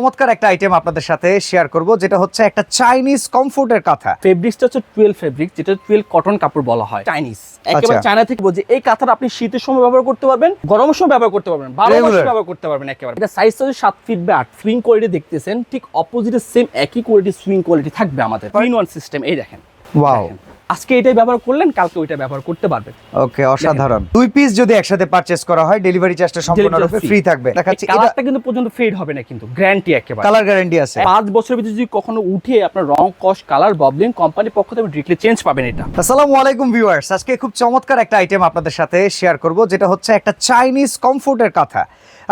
চমৎকার একটা আইটেম আপনাদের সাথে শেয়ার করব যেটা হচ্ছে একটা চাইনিজ কমফোর্টের কথা। ফেব্রিক্সটা হচ্ছে টুয়েলভ ফেব্রিক যেটা টুয়েলভ কটন কাপড় বলা হয়। চাইনিজ একেবারে আচ্ছা। চায়না থেকে বলছে এই কাঁথাটা আপনি শীতের সময় ব্যবহার করতে পারবেন গরমের সময় ব্যবহার করতে পারবেন বারো মাস। ব্যবহার করতে পারবেন একেবারে। এটা সাইজ হচ্ছে সাত ফিট বা আট সুইং কোয়ালিটি দেখতেছেন ঠিক অপোজিটে সেম একই কোয়ালিটি সুইং কোয়ালিটি থাকবে আমাদের। ওয়ান সিস্টেম এই দেখেন। ওয়াও দেখেন। আজকে এটাই ব্যবহার করলেন কালকে ওইটা ব্যবহার করতে পারবেন। ওকে অসাধারণ। দুই পিস যদি একসাথে পারচেজ করা হয় ডেলিভারি চার্জটা সম্পূর্ণরূপে ফ্রি থাকবে। দেখাচ্ছি কালারটা কিন্তু পর্যন্ত ফেড হবে না কিন্তু গ্যারান্টি একেবারে। কালার গ্যারান্টি আছে। পাঁচ বছরের ভিতরে যদি কখনো উঠে আপনার রং কস কালার ববলিং কোম্পানির পক্ষ থেকে ডিরেক্টলি চেঞ্জ পাবেন এটা। আসসালামু আলাইকুম ভিউয়ার্স আজকে খুব চমৎকার একটা আইটেম আপনাদের সাথে শেয়ার করব যেটা হচ্ছে একটা চাইনিজ কমফোর্টের কথা।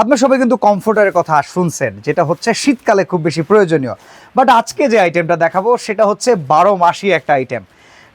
আপনার সবাই কিন্তু কমফোর্টের কথা শুনছেন যেটা হচ্ছে শীতকালে খুব বেশি প্রয়োজনীয়। বাট আজকে যে আইটেমটা দেখাবো সেটা হচ্ছে বারো মাসি একটা আইটেম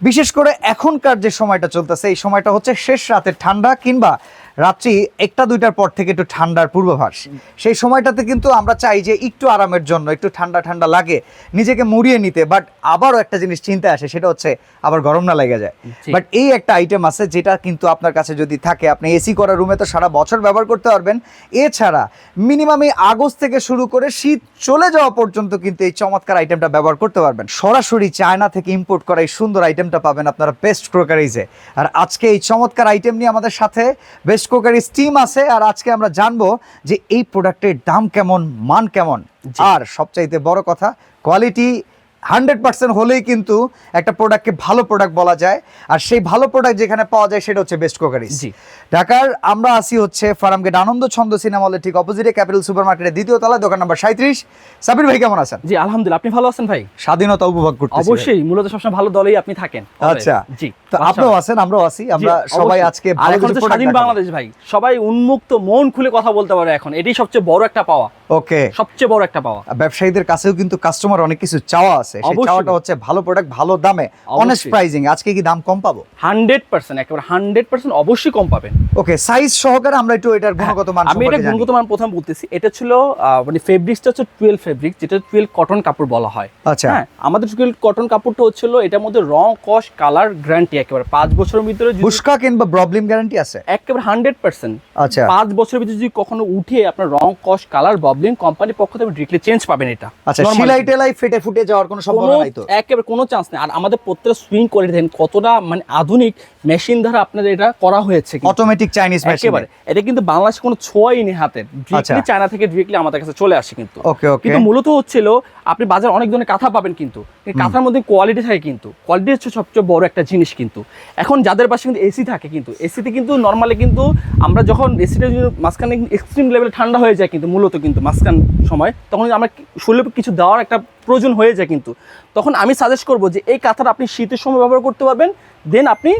বিশেষ করে এখনকার যে সময়টা চলতেছে এই সময়টা হচ্ছে শেষ রাতের ঠান্ডা কিংবা রাত্রি একটা দুইটার পর থেকে একটু ঠান্ডার পূর্বাভাস। সেই সময়টাতে কিন্তু আমরা চাই যে একটু আরামের জন্য একটু ঠান্ডা ঠান্ডা লাগে নিজেকে মুড়িয়ে নিতে। বাট আবারও একটা জিনিস চিন্তা আসে সেটা হচ্ছে আবার গরম না লেগে যায়। বাট এই একটা আইটেম আছে যেটা কিন্তু আপনার কাছে যদি থাকে আপনি এসি করা রুমে তো সারা বছর ব্যবহার করতে পারবেন। এছাড়া মিনিমাম এই আগস্ট থেকে শুরু করে শীত চলে যাওয়া পর্যন্ত কিন্তু এই চমৎকার আইটেমটা ব্যবহার করতে পারবেন। সরাসরি চায়না থেকে ইম্পোর্ট করা এই সুন্দর আইটেমটা পাবেন আপনারা বেস্ট ক্রোকারিজে আর আজকে এই চমৎকার আইটেম নিয়ে আমাদের সাথে বেস্ট ক্রোকারিজ স্টিম আছে আর আজকে আমরা জানব যে এই প্রোডাক্টের দাম কেমন মান কেমন। আর সবচাইতে বড় কথা কোয়ালিটি হান্ড্রেড পার্সেন্ট হলেই কিন্তু একটা প্রোডাক্টকে ভালো প্রোডাক্ট বলা যায়। আর সেই ভালো প্রোডাক্ট যেখানে পাওয়া যায় সেটা হচ্ছে বেস্ট কোকারিজ জি। ঢাকার আমরা আসি হচ্ছে ফার্মগেট আনন্দ ছন্দ সিনেমা হলের ঠিক অপোজিটে ক্যাপিটাল সুপার মার্কেটের দ্বিতীয় তলায় দোকান নাম্বার সাঁত্রিশ সাবির ভাই কেমন আছেন? জি আলহামদুলিল্লাহ। আপনি ভালো আছেন ভাই? স্বাধীনতা উপভোগ করতে অবশ্যই মূলত সবসময় ভালো দলেই আপনি থাকেন। আচ্ছা। জি তো আপনিও আছেন আমরাও আছি। আমরা সবাই আজকে স্বাধীন বাংলাদেশ ভাই। সবাই উন্মুক্ত মন খুলে কথা বলতে পারে এখন। এটাই সবচেয়ে বড় একটা পাওয়া। ওকে। সবচেয়ে বড় একটা পাওয়া। ব্যবসায়ীদের কাছেও কিন্তু কাস্টমার অনেক কিছু চাওয়া আছে। সেই চাওয়াটা হচ্ছে ভালো প্রোডাক্ট ভালো দামে অনেস্ট প্রাইজিং আজকে কি দাম কম পাবো? হান্ড্রেড পার্সেন্ট একেবারে হান্ড্রেড পার্সেন্ট অবশ্যই কম পাবেন। ওকে সাইজ সহকারে আমরা একটু এটার গুণগত মান আমি এটা গুণগত মান প্রথম বলতেছি। এটা ছিল মানে ফেব্রিক্সটা হচ্ছে টুয়েলভ ফেব্রিক যেটা টুয়েলভ কটন কাপড় বলা হয়। আচ্ছা। হ্যাঁ আমাদের টুয়েলভ কটন কাপড়টা হচ্ছিল এটার মধ্যে রং কস কালার গ্যারান্টি একেবারে। পাঁচ বছরের ভিতরে যদি বুশকা কিংবা প্রবলেম গ্যারান্টি আছে? একেবারে হান্ড্রেড পার্সেন্ট। আচ্ছা। পাঁচ বছরের ভিতরে যদি কখনো উঠে আপনার রং কস কালার ববলিং কোম্পানির পক্ষ থেকে ডিরেক্টলি চেঞ্জ পাবেন এটা। আচ্ছা। সিলাই টেলাই ফেটে ফুটে যাওয়ার কোনো সম্ভাবনা নাই তো? একেবারে কোনো চান্স নেই। আর আমাদের প্রত্যেক সুইং করে দেন কতটা মানে আধুনিক মেশিন দ্বারা আপনাদের এটা করা হয়েছে। অটোমেটিক চাইনিজ মেশিন একেবারে। এটা কিন্তু বাংলাদেশে কোনো ছোঁয়াই নেই হাতের ডিরেক্টলি আচ্ছা। চায়না থেকে ডিরেক্টলি আমাদের কাছে চলে আসে কিন্তু। ওকে ওকে কিন্তু মূলত হচ্ছিল আপনি বাজার অনেক ধরনের কাঁথা পাবেন কিন্তু। এই কাঁথার মধ্যে কোয়ালিটি থাকে কিন্তু। কোয়ালিটি হচ্ছে সবচেয়ে বড় একটা জিনিস কিন্তু। এখন যাদের পাশে কিন্তু এসি থাকে কিন্তু। এসিতে কিন্তু নর্মালি কিন্তু আমরা যখন এসিটা মাঝখানে এক্সট্রিম লেভেলে ঠান্ডা হয়ে যায় কিন্তু মূলত কিন্তু। মাঝখান সময় তখন আমরা শরীরে কিছু দেওয়ার একটা প্রয়োজন হয়ে যায় কিন্তু। তখন আমি সাজেস্ট করব যে এই কাঁথাটা আপনি শীতের সময় ব্যবহার করতে পারবেন দেন আপনি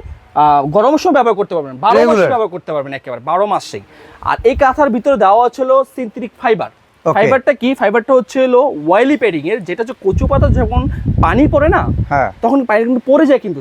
গরমের সময় ব্যবহার করতে পারবেন বারো মাস ব্যবহার করতে পারবেন একেবারে বারো মাসেই। আর এই কাঁথার ভিতরে দেওয়া ছিল সিনথেটিক ফাইবার ফাইবারটা কি? ফাইবারটা হচ্ছে হলো ওয়াইলি প্যাডিং এর যেটা হচ্ছে কচু পাতা যখন পানি পড়ে না হ্যাঁ। তখন পানি কিন্তু পড়ে যায় কিন্তু।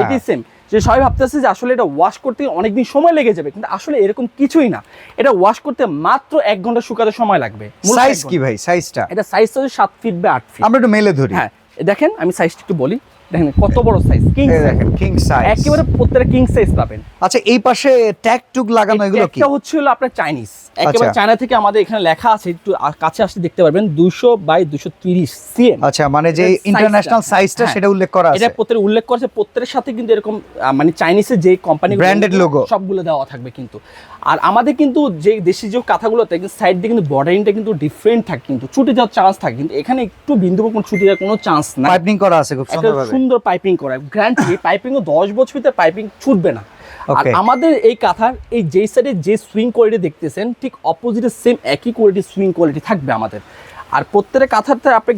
এটাই সেম যে সবাই ভাবতেছে যে আসলে এটা ওয়াশ করতে অনেকদিন সময় লেগে যাবে কিন্তু আসলে এরকম কিছুই না। এটা ওয়াশ করতে মাত্র এক ঘণ্টা শুকাতে সময় লাগবে। সাইজ কি ভাই? সাইজটা এটা সাইজটা হচ্ছে সাত ফিট বা আট ফিট আমরা একটু মেলে ধরি। হ্যাঁ দেখেন আমি সাইজটা একটু বলি। দেখেন কত বড় সাইজ কিং দেখেন কিং সাইজ একেবারে প্রত্যেকটা কিং সাইজ পাবেন। আচ্ছা এই পাশে ট্যাগ টুক লাগানো এগুলো কি? একটা হচ্ছে হলো আপনার চাইনিজ একেবারে আচ্ছা। চায়না থেকে আমাদের এখানে লেখা আছে একটু কাছে আসলে দেখতে পারবেন দুশো বাই দুশো তিরিশ সিএম আচ্ছা মানে যে ইন্টারন্যাশনাল সাইজটা। সেটা উল্লেখ করা আছে। এটা উল্লেখ করেছে প্রত্যেকের সাথে কিন্তু এরকম মানে চাইনিজের যে কোম্পানি Branded logo। সবগুলো দেওয়া থাকবে কিন্তু। আর আমাদের কিন্তু যে দেশি যে কাঁথাগুলোতে সাইড দিয়ে কিন্তু বর্ডারিংটা কিন্তু ডিফারেন্ট থাকে কিন্তু ছুটে যাওয়ার চান্স থাকে কিন্তু এখানে একটু বিন্দু কোনো ছুটে যাওয়ার কোনো চান্স নাই। পাইপিং করা আছে খুব সুন্দর সুন্দর পাইপিং করা। গ্যারান্টি পাইপিংও দশ বছর ভিতরে পাইপিং ছুটবে না। আর আমাদের এই কাঁথার এই যেই সাইডে যে সুইং কোয়ালিটি দেখতেছেন ঠিক অপোজিটে সেম একই কোয়ালিটি সুইং কোয়ালিটি থাকবে আমাদের। আর প্রত্যেকটা কাঁথারতে আপনি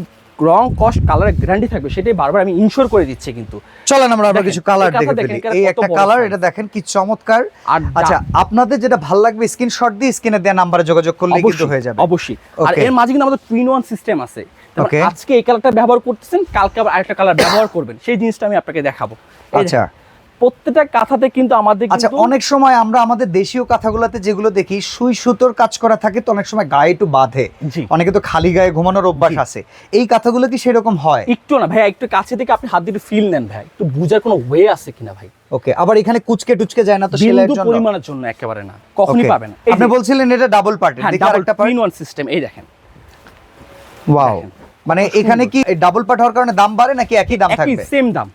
রং কস্ট কালারের গ্যারান্টি থাকবে সেটাই বারবার আমি ইনশোর করে দিচ্ছি কিন্তু। চলেন আমরা আবার কিছু কালার দেখে ফেলি। এই একটা কালার এটা দেখেন কি চমৎকার। আচ্ছা আপনাদের যেটা ভালো লাগবে স্ক্রিনশট দিয়ে স্ক্রিনে দেওয়া নাম্বারে যোগাযোগ করলে কিন্তু হয়ে যাবে। অবশ্যই। আর এর মাঝে কিন্তু আমাদের টুইন ওয়ান সিস্টেম আছে। আজকে এই কালারটা ব্যবহার করতেছেন কালকে আবার আরেকটা কালার ব্যবহার করবেন সেই জিনিসটা আমি আপনাকে দেখাবো। আচ্ছা। প্রত্যেকটা কাঁথাতে কিন্তু আমাদের আচ্ছা অনেক সময় আমরা আমাদের দেশীয় কাঁথাগুলোতে যেগুলো দেখি সুই সুতোর কাজ করা থাকে তো অনেক সময় গায়ে একটু বাঁধে। অনেকে তো খালি গায়ে ঘুমানোর অভ্যাস আছে। এই কাঁথাগুলো কি সেরকম হয়? একটু না ভাই একটু কাছে থেকে আপনি হাত দিয়ে ফিল নেন ভাই একটু বুঝার কোনো ওয়ে আছে কিনা ভাই? ওকে আবার এখানে কুচকে টুচকে যায় না তো সেলাইয়ের বিন্দু জন্য? পরিমাণের জন্য একেবারে না কখনই. পাবেন না। আপনি বলছিলেন এটা ডাবল হ্যাঁ দেখি ডাবল আরেকটা পার্ট ওয়ান সিস্টেম এই দেখেন। ওয়াও মানে এখানে কি ডাবল পার্ট হওয়ার কারণে দাম বাড়ে নাকি একই দাম একই থাকবে? সেম দাম।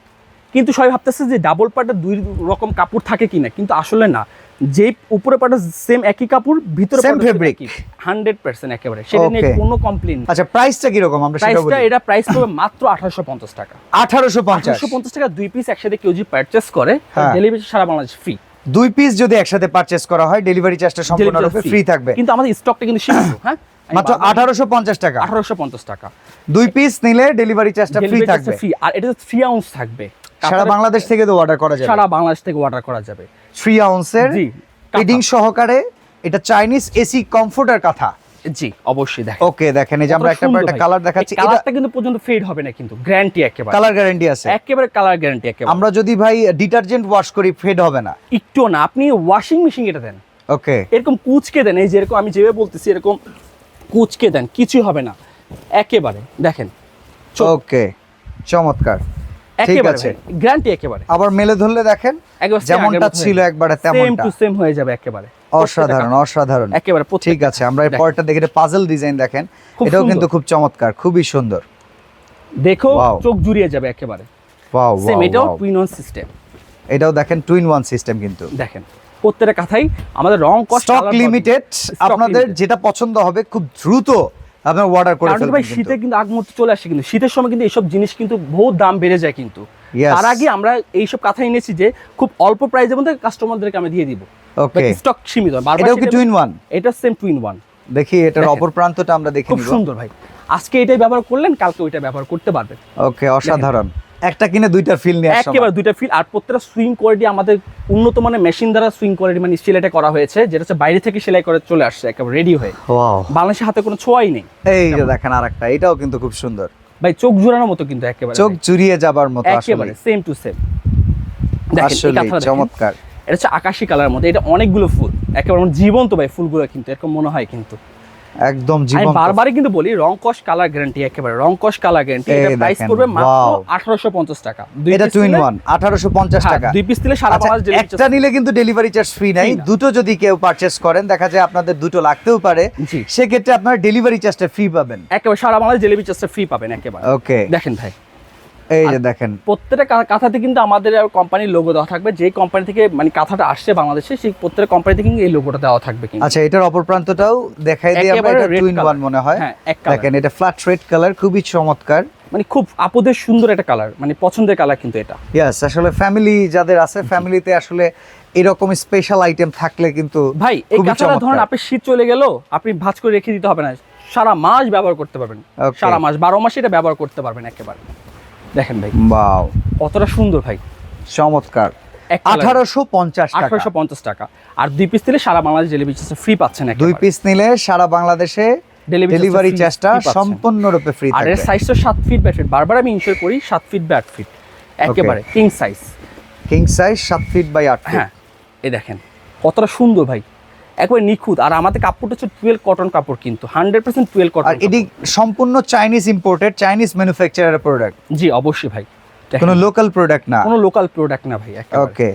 কিন্তু সবাই ভাবতেছে যে ডাবল পার্টের দুই রকম কাপড় থাকে কিনা কিন্তু আসলে না। যে উপরে পাটা সেম একই কাপড় ভিতরে fabric। হান্ড্রেড পার্সেন্ট একেবারে। সেটা নিয়ে কোনো কমপ্লেন আচ্ছা প্রাইসটা কীরকম আমরা সেটা প্রাইসটা বলি? এটা প্রাইস পড়বে মাত্র আঠারোশো পঞ্চাশ টাকা। আঠারোশো পঞ্চাশ। আঠারোশো পঞ্চাশ টাকা দুই পিস একসাথে কেউ যদি পারচেস করে হ্যাঁ। ডেলিভারি সারা বাংলাদেশ ফ্রি দুই পিস যদি একসাথে পারচেস করা হয় ডেলিভারি চার্জটা সম্পূর্ণরূপে ফ্রি থাকবে। কিন্তু আমাদের স্টকটা কিন্তু সীমিত হ্যাঁ? মাত্র আঠারোশো পঞ্চাশ টাকা। আঠারোশো পঞ্চাশ টাকা। দুই পিস নিলে ডেলিভারি চার্জটা ফ্রি থাকবে। ফ্রি আর এটা থ্রি আউন্স থাকবে। সারা বাংলাদেশ থেকে তো অর্ডার করা যাবে। সারা বাংলাদেশ থেকে অর্ডার করা যাবে। থ্রি আউন্সের ফিডিং সহকারে এটা চাইনিজ এসি কমফোর্টার কথা। জি অবশ্যই দেখেন। ওকে দেখেন এই যে আমরা একটা একটা কালার দেখাচ্ছি। কালারটা কিন্তু পর্যন্ত ফেড হবে না কিন্তু গ্যারান্টি একেবারে। কালার গ্যারান্টি আছে। একেবারে কালার গ্যারান্টি একেবারে। আমরা যদি ভাই ডিটারজেন্ট ওয়াশ করি ফেড হবে না। একটু না আপনি ওয়াশিং মেশিন এটা দেন। ওকে এরকম কুচকে দেন এই যে এরকম আমি যেভাবে বলতেছি এরকম কুচকে দেন কিছুই হবে না। একেবারে দেখেন। ওকে চমৎকার। একেবারে গ্যারান্টি একেবারে। আবার মেলে ধরলে দেখেন যেমনটা ছিল একবারে সেম তেমনটা টু সেম হয়ে যাবে একেবারে। অসাধারণ অসাধারণ। একেবারে ঠিক আছে আমরা এই পরটা দেখে পাজল ডিজাইন দেখেন। এটাও কিন্তু খুব চমৎকার খুবই সুন্দর। দেখো চোখ জুড়িয়ে যাবে একেবারে। ওয়াও সেম এটাও টুইন অন সিস্টেম এটাও দেখেন টুইন ওয়ান সিস্টেম কিন্তু। দেখেন প্রত্যেকটা কথাই আমাদের রং কস্ট স্টক লিমিটেড আপনাদের যেটা পছন্দ হবে খুব দ্রুত আপনার অর্ডার করে ফেলবেন ভাই শীতে কিন্তু। আগমুহূর্তে চলে আসে কিন্তু। শীতের সময় কিন্তু এইসব জিনিস কিন্তু বহুত দাম বেড়ে যায় কিন্তু। তার আগে আমরা এইসব কথা এনেছি যে খুব অল্প প্রাইসের মধ্যে কাস্টমারদেরকে আমি দিয়ে দিব। ওকে স্টক সীমিত। এটাও কি টুইন ওয়ান এটা সেম টুইন ওয়ান দেখি এটার অপর প্রান্তটা আমরা দেখে খুব সুন্দর ভাই। আজকে এটাই ব্যবহার করলেন কালকে ওইটা ব্যবহার করতে পারবেন। ওকে অসাধারণ। একটা কিনে দুইটার ফিল নিয়ে একেবারে দুইটা ফিল আর প্রত্যেকটা সুইং কোয়ালিটি আমাদের উন্নত মানের মেশিন দ্বারা সুইং কোয়ালিটি মানে সেলাইটা করা হয়েছে যেটা হচ্ছে বাইরে থেকে সেলাই করে চলে আসছে একেবারে রেডি হয়ে। ওয়াও বাংলাদেশের হাতে কোনো ছোঁয়াই নেই। এই যে দেখেন আরেকটা এটাও কিন্তু খুব সুন্দর। ভাই চোখ জোড়ানোর মতো কিন্তু একেবারে চোখ জুড়িয়ে যাবার মতো আসলে। একেবারে সেম টু সেম দেখেন চমৎকার। এটা হচ্ছে আকাশি কালারের মধ্যে এটা অনেকগুলো ফুল। একেবারে জীবন্ত ভাই ফুলগুলো কিন্তু এরকম মনে হয় কিন্তু। একদম আমি জীবন বারবারই কিন্তু বলি রং কস কালার গ্যারান্টি একেবারে রং কস কালার গ্যারান্টি এটা প্রাইস করবে পড়বে মাত্র wow. আঠারোশো পঞ্চাশ টাকা। দুই এটা টু টুইন ওয়ান আঠারোশো পঞ্চাশ হ্যাঁ, টাকা। দুই পিস দিলে সারা পাঁচ বাংলাদেশ delivery একটা নিলে কিন্তু ডেলিভারি চার্জ ফ্রি নাই। দুটো যদি কেউ পারচেজ করেন দেখা যায় আপনাদের দুটো লাগতেও পারে। জি। সেক্ষেত্রে আপনার ডেলিভারি চার্জটা ফ্রি পাবেন। একেবারে সারা বাংলাদেশ ডেলিভারি চার্জটা ফ্রি পাবেন একেবারে। ওকে দেখেন ভাই। এই যে দেখেন। প্রত্যেকটা কাঁথাতে কিন্তু আমাদের কোম্পানির লোগো দেওয়া থাকবে। যে কোম্পানি থেকে মানে কাঁথাটা আসছে বাংলাদেশে সেই প্রত্যেকটা কোম্পানি থেকে এই লোগোটা দেওয়া থাকবে কিন্তু। আচ্ছা এটার অপর প্রান্তটাও দেখাই দিই আমরা এটা টুইন color। ওয়ান মনে হয়। হ্যাঁ, দেখেন এটা ফ্ল্যাট রেড কালার খুবই চমৎকার। মানে খুব আপদের সুন্দর একটা কালার মানে পছন্দের কালার কিন্তু এটা। ইয়াস আসলে ফ্যামিলি যাদের আছে ফ্যামিলিতে আসলে এরকম স্পেশাল আইটেম থাকলে কিন্তু ভাই এই কাঁথাটা ধরেন। আপনি শীত চলে গেল আপনি ভাঁজ করে রেখে দিতে হবে না। সারা মাস ব্যবহার করতে পারবেন। সারা মাস বারো মাস এটা ব্যবহার করতে পারবেন একেবারে। দেখেন ভাই। বাও কতটা সুন্দর ভাই। চমৎকার। আঠারোশো পঞ্চাশ আঠারোশো পঞ্চাশ টাকা। আর দুই পিস দিলে সারা বাংলাদেশ ডেলিভারি চার্জ ফ্রি পাচ্ছেন দুই পিস নিলে সারা বাংলাদেশে ডেলিভারি চার্জটা সম্পূর্ণরূপে ফ্রি আর এর থাকবে। সাইজটা সাত ফিট বাই ফিট বারবার আমি ইনশোর করি সাত ফিট বাই আট ফিট একেবারে কিং সাইজ কিং সাইজ সাত ফিট বাই আট হ্যাঁ। এই দেখেন কতটা সুন্দর ভাই। একবারে নিখুঁত। আর আমাদের কাপড়টা হচ্ছে টুয়েলভ কটন কাপড় কিন্তু হান্ড্রেড পার্সেন্ট টুয়েলভ কটন আর এটি সম্পূর্ণ Chinese imported Chinese manufacturer product জি অবশ্যই ভাই। কোনো লোকাল প্রোডাক্ট না? কোনো লোকাল প্রোডাক্ট না ভাই ওকে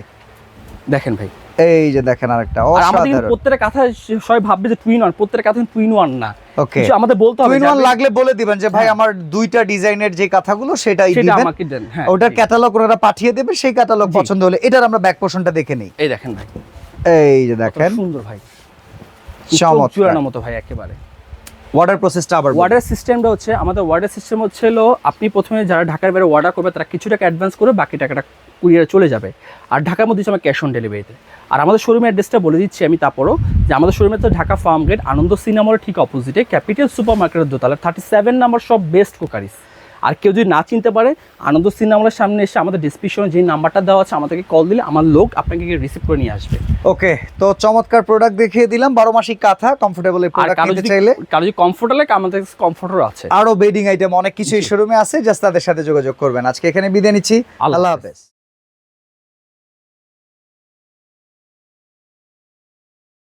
দেখেন ভাই। এই যে দেখেন আরেকটা অসাধারণ। প্রত্যেকটা কথা সবাই ভাববে যে টুইন ওয়ান প্রত্যেকটা কথা টুইন ওয়ান না। ওকে কিছু আমাদের বলতে হবে টুইন ওয়ান লাগলে বলে দিবেন যে ভাই হ্যাঁ। আমার দুইটা ডিজাইনের যে কথাগুলো সেটাই সেটা দিবেন। আমাকে দেন হ্যাঁ। ওটার। ক্যাটালগ ওনারা পাঠিয়ে দেবে সেই ক্যাটালগ পছন্দ হলে। এটার আমরা ব্যাক পোর্শনটা দেখে নিই। এই দেখেন ভাই। এই যে দেখেন। সুন্দর ভাই। চূড়ানোর মতো ভাই একেবারে। অর্ডার প্রসেসটা আবার। ওয়ার্ডার সিস্টেমটা হচ্ছে আমাদের ওয়ার্ডার সিস্টেম হচ্ছে হলো আপনি প্রথমে যারা ঢাকার বাইরে অর্ডার করবে তারা কিছু টাকা অ্যাডভান্স করে বাকি টাকাটা কুরিয়ারে চলে যাবে। আর ঢাকার মধ্যে আমার ক্যাশ অন ডেলিভারিতে আর আমাদের শোরুমের অ্যাড্রেসটা বলে দিচ্ছি আমি তারপরও যে আমাদের শোরুমে তো ঢাকা ফার্ম গেট আনন্দ সিনেমার ঠিক অপোজিটে ক্যাপিটাল সুপার মার্কেটের দোতলা থার্টি সেভেন নাম্বার সব বেস্ট কোকারিস আর কেউ যদি না চিনতে পারে আনন্দ সিনেমার সামনে এসে আমাদের ডিসক্রিপশনে যে নাম্বারটা দেওয়া আছে আমাদেরকে কল দিলে আমার লোক আপনাকে রিসিভ করে নিয়ে আসবে। ওকে তো চমৎকার প্রোডাক্ট দেখিয়ে দিলাম বারো মাসিক কাঁথা কমফোর্টেবল প্রোডাক্ট নিতে চাইলে। কারও যদি কমফোর্ট লাগে আমাদের কমফোর্টও আছে। আরও বেডিং আইটেম অনেক কিছু এই শোরুমে আছে জাস্ট তাদের সাথে যোগাযোগ করবেন। আজকে এখানে বিদায় নিচ্ছি। আল্লাহ। হাফেজ।